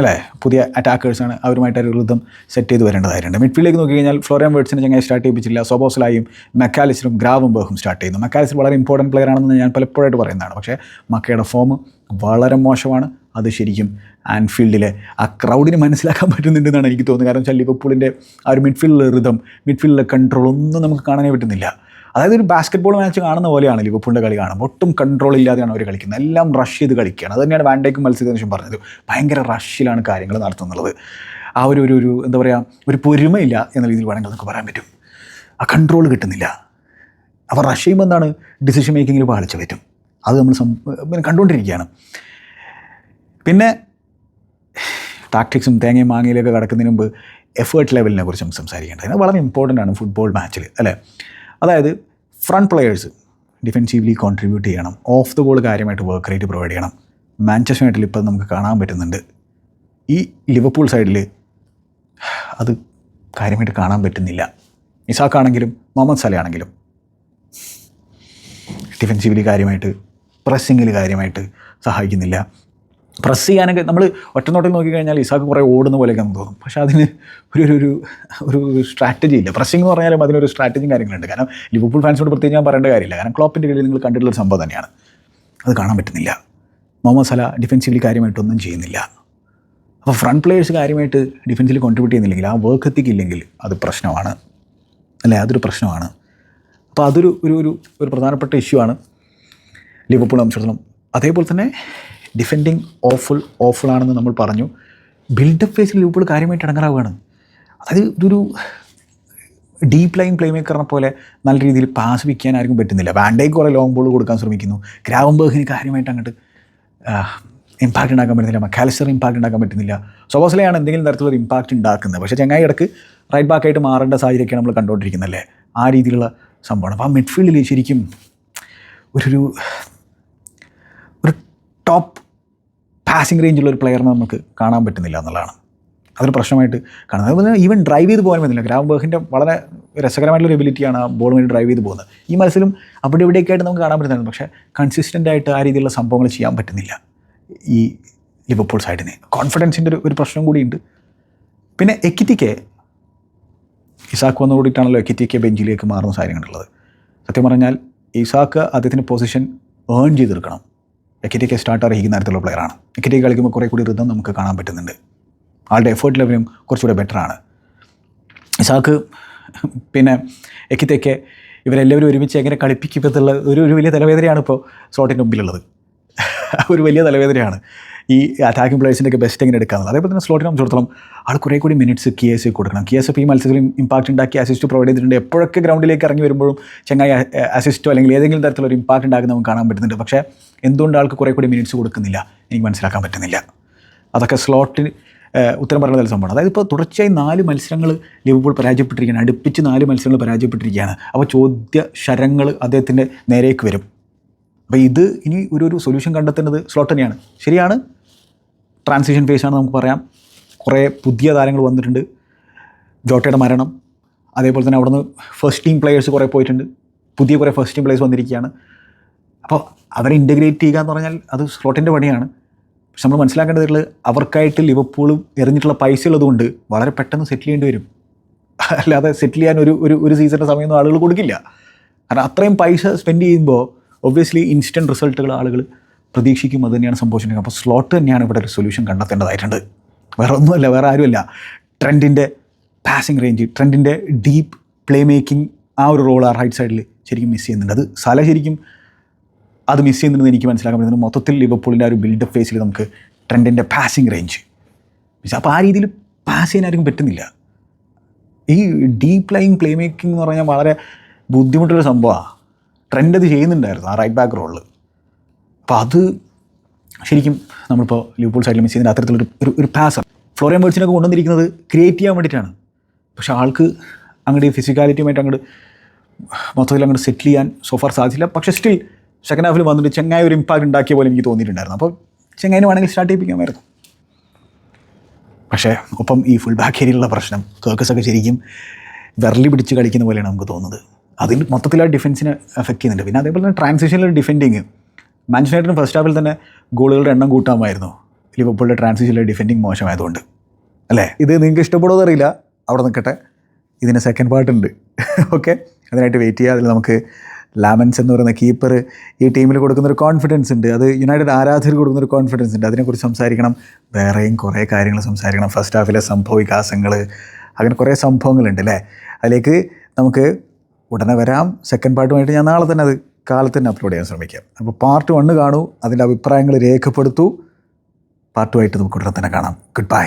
Speaker 1: അല്ലേ? പുതിയ അറ്റാക്കേഴ്സാണ് അവരുമായിട്ട് ഒരു ഋതം സെറ്റ് ചെയ്ത് വരേണ്ടതായിട്ടുണ്ട്. മിഡ്ഫീൽഡിലേക്ക് നോക്കി കഴിഞ്ഞാൽ ഫ്ലോറിയൻ വേർഡ്സിനെ ചങ്ങനെ സ്റ്റാർട്ട് ചെയ്യിപ്പിച്ചില്ല സോബോസലായും മെക്കാലിസ്റ്ററും ഗ്രാവും ബഹും സ്റ്റാർട്ട് ചെയ്യുന്നു. മെക്കാലിസ്റ്റർ വളരെ ഇമ്പോർട്ടന്റ് പ്ലെയർ ആണെന്ന് ഞാൻ പലപ്പോഴായിട്ട് പറയുന്നതാണ്. പക്ഷേ മക്കയുടെ ഫോം വളരെ മോശമാണ്. അത് ശരിക്കും ആൻഫീൽഡിലെ ആ ക്രൗഡിന് മനസ്സിലാക്കാൻ പറ്റുന്നുണ്ടെന്നാണ് എനിക്ക് തോന്നുന്നത്. കാരണം വെച്ചാൽ ലിവർപൂളിന്റെ ആ ഒരു മിഡ്ഫീൽഡിലെ ഋതം മിഡ്ഫീൽഡിലെ കൺട്രോൾ ഒന്നും നമുക്ക് കാണാനേ പറ്റുന്നില്ല. അതായത് ഒരു ബാസ്കറ്റ് ബോൾ മാച്ച് കാണുന്ന പോലെയാണ് ലിവർപൂളിന്റെ കളി കാണുമ്പോൾ ഒട്ടും കൺട്രോൾ ഇല്ലാതെയാണ് അവർ കളിക്കുന്നത്. എല്ലാം റഷ് ചെയ്ത് കളിക്കുകയാണ്. അത് തന്നെയാണ് വാൻഡേക്കും മത്സരത്തിന് പറഞ്ഞത്. ഭയങ്കര റഷിലാണ് കാര്യങ്ങൾ നടത്തുന്നത് ആ ഒരു ഒരു ഒരു എന്താ പറയുക ഒരു പൊരുമയില്ല എന്ന രീതിയിൽ വേണമെങ്കിൽ നമുക്ക് പറയാൻ പറ്റും. ആ കൺട്രോൾ കിട്ടുന്നില്ല. അപ്പോൾ റഷ് ചെയ്യുമ്പോൾ എന്താണ്? ഡിസിഷൻ മേക്കിങ്ങിൽ പാളിച്ച പറ്റും. അത് നമ്മൾ സം പിന്നെ കണ്ടുകൊണ്ടിരിക്കുകയാണ് പിന്നെ ടാക്ടിക്സും തേങ്ങയും മാങ്ങയിലൊക്കെ കിടക്കുന്നതിന് മുമ്പ് എഫേർട്ട് ലെവലിനെ കുറിച്ച് നമുക്ക് സംസാരിക്കേണ്ടത്. അത് വളരെ ഇമ്പോർട്ടന്റ് ആണ് ഫുട്ബോൾ മാച്ചിൽ അല്ലേ? അതായത് ഫ്രണ്ട് പ്ലെയേഴ്സ് ഡിഫെൻസീവ്ലി കോൺട്രിബ്യൂട്ട് ചെയ്യണം. ഓഫ് ദ ബോൾ കാര്യമായിട്ട് വർക്ക് റേറ്റ് പ്രൊവൈഡ് ചെയ്യണം. മാഞ്ചസ്റ്റർ യുണൈറ്റഡിൽ ഇപ്പോൾ നമുക്ക് കാണാൻ പറ്റുന്നുണ്ട്. ഈ ലിവർപൂൾ സൈഡിൽ അത് കാര്യമായിട്ട് കാണാൻ പറ്റുന്നില്ല. ഇസാക്കാണെങ്കിലും മുഹമ്മദ് സലയാണെങ്കിലും ഡിഫെൻസീവ്ലി കാര്യമായിട്ട് പ്രസ്സിങ്ങിൽ കാര്യമായിട്ട് സഹായിക്കുന്നില്ല. പ്രസ് ചെയ്യാനൊക്കെ നമ്മൾ ഒറ്റനോട്ടം നോക്കിക്കഴിഞ്ഞാൽ ഇസാക്ക് കുറേ ഓടുന്ന പോലെയൊക്കെ നമുക്ക് തോന്നും. പക്ഷേ അതിന് ഒരു ഒരു ഒരു സ്ട്രാറ്റജി ഇല്ല. പ്രസ്സിംഗ് എന്ന് പറഞ്ഞാലും അതിനൊരു സ്ട്രാറ്റജിയും കാര്യങ്ങളുണ്ട്. കാരണം ലിവർപൂൾ ഫാൻസിനോട് പ്രത്യേകിച്ച് ഞാൻ പറയേണ്ട കാര്യമില്ല. കാരണം ക്ലോപ്പിന്റെ കളിയിൽ നിങ്ങൾ കണ്ടിട്ടുള്ള സംഭവം തന്നെയാണ്. അത് കാണാൻ പറ്റുന്നില്ല. മുഹമ്മദ് സല ഡിഫെൻസീവ്ലി കാര്യമായിട്ടൊന്നും ചെയ്യുന്നില്ല. അപ്പോൾ ഫ്രണ്ട് പ്ലേയേഴ്സ് കാര്യമായിട്ട് ഡിഫൻസിൽ കോൺട്രിബ്യൂട്ട് ചെയ്യുന്നില്ലെങ്കിൽ ആ വർക്ക് എത്തിക്കില്ലെങ്കിൽ അത് പ്രശ്നമാണ്. അല്ലേ? അതൊരു പ്രശ്നമാണ്. അപ്പോൾ അതൊരു ഒരു ഒരു ഒരു പ്രധാനപ്പെട്ട ഇഷ്യൂ ആണ്. ലിവർപൂൾ സംബന്ധിച്ചിടത്തോളം അതേപോലെ തന്നെ ഡിഫെൻഡിങ് ഓഫുൾ ഓഫുൾ ആണെന്ന് നമ്മൾ പറഞ്ഞു. ബിൽഡപ്പ് ഫേസിൽ ലിവർപൂൾ കാര്യമായിട്ട് ഇടങ്ങറാവുകയാണ്. അതായത് ഇതൊരു ഡീപ്പ് ലൈൻ പ്ലേ മേക്കറിനെ പോലെ നല്ല രീതിയിൽ പാസ് വിൽക്കാൻ ആർക്കും പറ്റുന്നില്ല. വാൻഡേക്ക് കുറേ ലോങ് ബോൾ കൊടുക്കാൻ ശ്രമിക്കുന്നു. ഗ്രാവംബേഹിന് കാര്യമായിട്ട് അങ്ങോട്ട് ഇമ്പാക്റ്റ് ഉണ്ടാക്കാൻ പറ്റുന്നില്ല. മക്കാലിസ്റ്റർ ഇമ്പാക്റ്റ് ഉണ്ടാക്കാൻ പറ്റുന്നില്ല. സോബോസിലെയാണ് എന്തെങ്കിലും തരത്തിലൊരു ഇമ്പാക്റ്റ് ഉണ്ടാക്കുന്നത്. പക്ഷേ ചങ്ങായി ഇടയ്ക്ക് റൈറ്റ് ബാക്കായിട്ട് മാറേണ്ട സാഹചര്യമൊക്കെയാണ് നമ്മൾ കണ്ടുകൊണ്ടിരിക്കുന്നല്ലേ ആ രീതിയിലുള്ള സംഭവമാണ്. അപ്പോൾ ആ മിഡ്ഫീൽഡിൽ ശരിക്കും ഒരു ഒരു ടോപ്പ് പാസിംഗ് റേഞ്ചുള്ള ഒരു പ്ലെയറിനെ നമുക്ക് കാണാൻ പറ്റുന്നില്ല എന്നുള്ളതാണ്. അതൊരു പ്രശ്നമായിട്ട് കാണുന്നത്. അതുപോലെ ഈവൻ ഡ്രൈവ് ചെയ്ത് പോകാൻ പറ്റുന്നില്ല. ഗ്രാംബർഗിന്റെ വളരെ രസകരമായിട്ടുള്ള ഒരു എബിലിറ്റിയാണ് ആ ബോൾ വേണ്ടി ഡ്രൈവ് ചെയ്ത് പോകുന്നത്. ഈ മത്സരം അവിടെ ഇവിടെയൊക്കെ ആയിട്ട് നമുക്ക് കാണാൻ പറ്റുന്നുണ്ട് പക്ഷേ കൺസിസ്റ്റന്റ് ആയിട്ട് ആ രീതിയിലുള്ള സംഭവങ്ങൾ ചെയ്യാൻ പറ്റുന്നില്ല ഈ ലിവർപൂൾ സൈഡിന് കോൺഫിഡൻസിന്റെ ഒരു ഒരു പ്രശ്നം കൂടിയുണ്ട്. പിന്നെ എക്കിറ്റിക്ക് ഇസാക്ക് വന്നു കൂടിയിട്ടാണല്ലോ എക്കിറ്റിക്ക് ബെഞ്ചിലേക്ക് മാറുന്ന സാഹചര്യങ്ങളുള്ളത് സത്യം പറഞ്ഞാൽ ഇസാക്ക് അദ്ദേഹത്തിന്റെ പൊസിഷൻ ഏൺ ചെയ്തെടുക്കണം. എക്കിറ്റിക്ക് സ്റ്റാർട്ട് അറിയിക്കുന്ന തരത്തിലുള്ള പ്ലെയറാണ് എക്കിറ്റിക്ക് കളിക്കുമ്പോൾ കുറേ കൂടി റിതം നമുക്ക് കാണാൻ പറ്റുന്നുണ്ട്. ആളുടെ എഫേർട്ട് ലെവലും കുറച്ചുകൂടെ ബെറ്ററാണ് ഇസാക്ക് പിന്നെ എക്കിത്തേക്ക് ഇവരെല്ലാവരും ഒരുമിച്ച് എങ്ങനെ കളിപ്പിക്കുമെന്നുള്ള ഒരു ഒരു വലിയ തലവേദനയാണ് ഇപ്പോൾ സ്ലോട്ടിന്റെ മുമ്പിലുള്ളത്. ഒരു വലിയ തലവേദനയാണ് ഈ അറ്റാക്കിംഗ് പ്ലേയേഴ്സിന്റെ ഒക്കെ ബെസ്റ്റ് എങ്ങനെ എടുക്കാമെന്നുള്ളത് അതേപോലെ തന്നെ സ്ലോട്ടിനെ സംബന്ധിച്ചിടത്തോളം ആൾ കുറേ കൂടി മിനിറ്റ്സ് കി എസ് കൊടുക്കണം. കി എസ് എഫ് ഈ മത്സരത്തിൽ ഇമ്പാക്റ്റ് ഉണ്ടാക്കി അസിസ്റ്റ് പ്രൊവൈഡ് ചെയ്തിട്ടുണ്ട്. എപ്പോഴൊക്കെ ഗ്രൗണ്ടിലേക്ക് ഇറങ്ങി വരുമ്പോഴും ചങ്ങായി അസിസ്റ്റോ അല്ലെങ്കിൽ ഏതെങ്കിലും തരത്തിലൊരു ഇമ്പാക്റ്റ് ഉണ്ടാക്കുന്ന നമുക്ക് കാണാൻ പറ്റുന്നുണ്ട്. പക്ഷേ എന്തുകൊണ്ട് ആൾക്ക് കുറേ കൂടി മിനിറ്റ്സ് കൊടുക്കുന്നില്ല? എനിക്ക് മനസ്സിലാക്കാൻ പറ്റുന്നില്ല. അതൊക്കെ സ്ലോട്ടിന് ഉത്തരം പറയുന്ന തരം സംഭവമാണ്. അതായത് ഇപ്പോൾ തുടർച്ചയായി നാല് മത്സരങ്ങൾ ലിവർപൂൾ പരാജയപ്പെട്ടിരിക്കുകയാണ്. അടുപ്പിച്ച് നാല് മത്സരങ്ങൾ പരാജയപ്പെട്ടിരിക്കുകയാണ്. അപ്പോൾ ചോദ്യ ശരങ്ങൾ അദ്ദേഹത്തിന്റെ നേരേക്ക് വരും. അപ്പോൾ ഇത് ഇനി ഒരു ഒരു സൊല്യൂഷൻ കണ്ടെത്തേണ്ടത് സ്ലോട്ട് തന്നെയാണ്. ശരിയാണ്? ട്രാൻസിഷൻ ഫേസ് ആണ് നമുക്ക് പറയാം. കുറേ പുതിയ താരങ്ങൾ വന്നിട്ടുണ്ട്. ജോട്ടയുടെ മരണം. അതേപോലെ തന്നെ അവിടുന്ന് ഫസ്റ്റ് ടീം പ്ലേയേഴ്സ് കുറേ പോയിട്ടുണ്ട്. പുതിയ കുറേ ഫസ്റ്റ് ടീം പ്ലേയേഴ്സ് വന്നിരിക്കുകയാണ്. അപ്പോൾ അവരെ ഇന്റഗ്രേറ്റ് ചെയ്യുക എന്ന് പറഞ്ഞാൽ അത് സ്ലോട്ടിന്റെ പണിയാണ്. പക്ഷെ നമ്മൾ മനസ്സിലാക്കേണ്ടത് അവർക്കായിട്ട് ലിവർപൂളും എറിഞ്ഞിട്ടുള്ള പൈസ ഉള്ളതുകൊണ്ട് വളരെ പെട്ടെന്ന് സെറ്റിൽ ചെയ്യേണ്ടി വരും. അല്ലാതെ സെറ്റിൽ ചെയ്യാൻ ഒരു ഒരു ഒരു സീസണിന്റെ സമയമൊന്നും ആളുകൾ കൊടുക്കില്ല. കാരണം അത്രയും പൈസ സ്പെൻഡ് ചെയ്യുമ്പോൾ ഒബ്വിയസ്ലി ഇൻസ്റ്റന്റ് റിസൾട്ടുകൾ ആളുകൾ പ്രതീക്ഷിക്കും അത് തന്നെയാണ് സംഭവിച്ചിട്ടുണ്ടെങ്കിൽ അപ്പോൾ സ്ലോട്ട് തന്നെയാണ് ഇവിടെ ഒരു സൊല്യൂഷൻ കണ്ടെത്തേണ്ടതായിട്ടുണ്ട്. വേറെ ഒന്നുമല്ല വേറെ ആരുമല്ല. ട്രെൻഡിന്റെ പാസിംഗ് റേഞ്ച് ട്രെൻഡിന്റെ ഡീപ്പ് പ്ലേ മേക്കിംഗ് ആ ഒരു റോൾ ആ റൈറ്റ് സൈഡിൽ ശരിക്കും മിസ് ചെയ്യുന്നുണ്ട്. അത് സാല ശരിക്കും അത് മിസ് ചെയ്യുന്നുണ്ടെന്ന് എനിക്ക് മനസ്സിലാക്കാൻ പറ്റുന്നത് മൊത്തത്തിൽ ലിവർപൂളിന്റെ ആ ഒരു ബിൽഡപ്പ് ഫേസിൽ നമുക്ക് ട്രെൻഡിന്റെ പാസിംഗ് റേഞ്ച് അപ്പോൾ ആ രീതിയിൽ പാസ് ചെയ്യാൻ ആർക്കും പറ്റുന്നില്ല. ഈ ഡീപ് ലൈൻ പ്ലേ മേക്കിംഗ് എന്ന് പറഞ്ഞാൽ വളരെ ബുദ്ധിമുട്ടുള്ള സംഭവമാണ് ട്രെൻഡ് അത് ചെയ്യുന്നുണ്ടായിരുന്നു ആ റൈറ്റ് ബാക്ക് റോളിൽ അപ്പോൾ അത് ശരിക്കും നമ്മളിപ്പോൾ ലിവർപൂൾ സൈഡിൽ മിസ് ചെയ്യുന്ന അത്തരത്തിലൊരു ഒരു ഒരു പാസർ ഫ്ലോറിയൻ വേർഡ്സിനൊക്കെ കൊണ്ടുവന്നിരിക്കുന്നത് ക്രിയേറ്റ് ചെയ്യാൻ വേണ്ടിയിട്ടാണ്. പക്ഷെ ആൾക്ക് അങ്ങോട്ട് ഫിസിക്കാലിറ്റിയുമായിട്ട് അങ്ങോട്ട് മൊത്തത്തിൽ അങ്ങോട്ട് സെറ്റിൽ ചെയ്യാൻ സോഫാർ സാധിച്ചില്ല. പക്ഷേ സ്റ്റിൽ സെക്കൻഡ് ഹാഫിൽ വന്നിട്ട് ചെങ്ങായി ഒരു ഇമ്പാക്ട് ഉണ്ടാക്കിയ പോലെ എനിക്ക് തോന്നിയിട്ടുണ്ടായിരുന്നു. അപ്പോൾ ചെങ്ങായിന് വേണമെങ്കിൽ സ്റ്റാർട്ട് ചെയ്യിപ്പിക്കാമായിരുന്നു. പക്ഷേ ഒപ്പം ഈ ഫുൾ ബാക്ക് ഏരിയയിലുള്ള പ്രശ്നം കേക്കസ് ഒക്കെ ശരിക്കും വിരലി പിടിച്ച് കളിക്കുന്ന പോലെയാണ് നമുക്ക് തോന്നുന്നത്. അതിൽ മൊത്തത്തിൽ ആ ഡിഫൻസിനെ എഫക്റ്റ് ചെയ്യുന്നുണ്ട്. പിന്നെ അതേപോലെ തന്നെ ട്രാൻസിഷനിൽ ഡിഫെൻഡിങ് മാഞ്ചസ്റ്റർ ഫസ്റ്റ് ഹാഫിൽ തന്നെ ഗോളുകളുടെ എണ്ണം കൂട്ടാമായിരുന്നു. ലിവർപൂളിന്റെ ട്രാൻസിഷനിലെ ഡിഫെൻഡിങ് മോശമായതുകൊണ്ട്. അല്ലേ? ഇത് നിങ്ങൾക്ക് ഇഷ്ടപ്പെടുമോ അറിയില്ല. അവിടെ നിൽക്കട്ടെ. ഇതിന് സെക്കൻഡ് പാർട്ട് ഉണ്ട്. ഓക്കെ അതിനായിട്ട് വെയിറ്റ് ചെയ്യുക. അതിൽ നമുക്ക് ലാമൻസ് എന്ന് പറയുന്ന കീപ്പർ ഈ ടീമിൽ കൊടുക്കുന്നൊരു കോൺഫിഡൻസ് ഉണ്ട്. അത് യുണൈറ്റഡ് ആരാധകർ കൊടുക്കുന്നൊരു കോൺഫിഡൻസ് ഉണ്ട്. അതിനെക്കുറിച്ച് സംസാരിക്കണം. വേറെയും കുറേ കാര്യങ്ങൾ സംസാരിക്കണം. ഫസ്റ്റ് ഹാഫിലെ സംഭവ വികാസങ്ങൾ അങ്ങനെ കുറേ സംഭവങ്ങളുണ്ട് അല്ലേ അതിലേക്ക് നമുക്ക് ഉടനെ വരാം. സെക്കൻഡ് പാർട്ടുമായിട്ട് ഞാൻ നാളെ തന്നെ അത് കാലത്ത് തന്നെ അപ്ലോഡ് ചെയ്യാൻ ശ്രമിക്കാം. അപ്പോൾ പാർട്ട് വണ്ണ് കാണൂ. അതിന്റെ അഭിപ്രായങ്ങൾ രേഖപ്പെടുത്തൂ. ആയിട്ട് നമുക്ക് ഉടനെ തന്നെ കാണാം. Good bye